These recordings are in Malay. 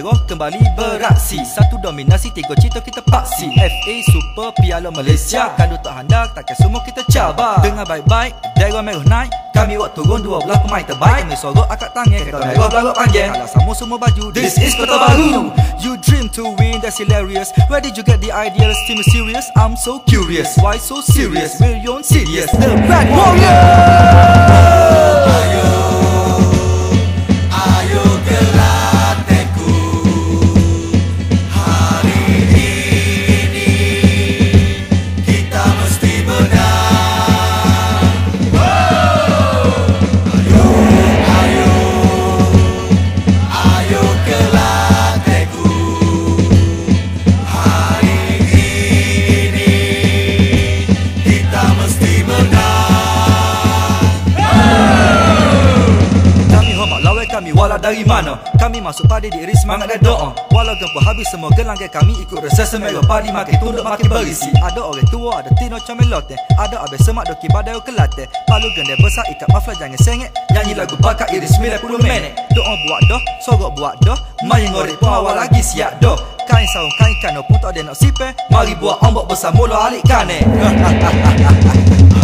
aksi Satu dominasi, tiga cita kita paksi. FA Super Piala Malaysia. Kalau tak handak, takkan semua kita cabar. Dengar baik-baik, daerah merah naik. Kami buat turun dua belah pemain terbaik. Kami sorok akak tangan, kata merah belakang panjang Kalau sama semua baju, this is kota baru. You dream to win, that's hilarious. Where did you get the idea, this team is serious? I'm so curious, why so serious? Will you on serious? The Red Warrior! Dari mana? Kami masuk pada diri semangat dan doa. Walau gempa habis semua gelanggai kami ikut rasa semerah Padi makin tunduk makin berisi. Ada orang tua ada tino comelote Ada abis semak doki badai kelate Palu gendai besar ikat mafla jangan sengit. Nyanyi lagu bakar iris 90 minit. Doa buat doh, sorok buat doh. Main ngorek pun awal lagi siap doh. Kain saung kain kano pun tak ada nak sipe. Mari buat ombak besar mula alik kane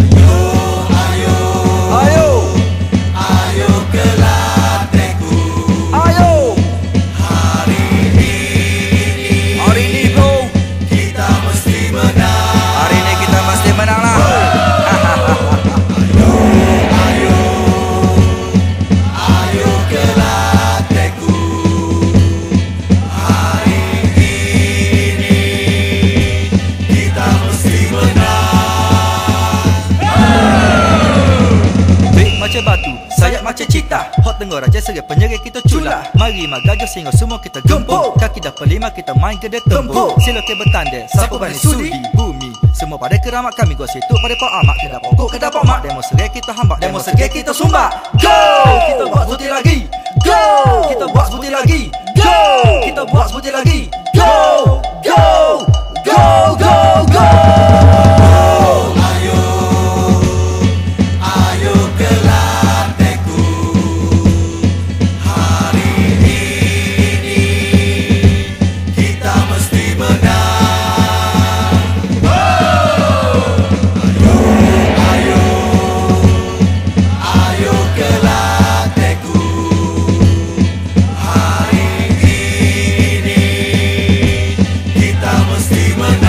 macam batu Sayap macam cita. Hot tengok raja serai penyerai kita cula Mari magajah sehingga semua kita gempur. Kaki dah pelima kita main gede tempur Sila ke bertanda Siapa berani sudi? Bumi. Semua pada keramat kami Gua situ pada pak amat Kedap pokok kedap pak mak. Demo serai kita hambak. Demo serai kita sumbat Go! Kita buat putih lagi. Go! Kita buat putih lagi. Go! Kita buat putih lagi! Go! Steve Mandel.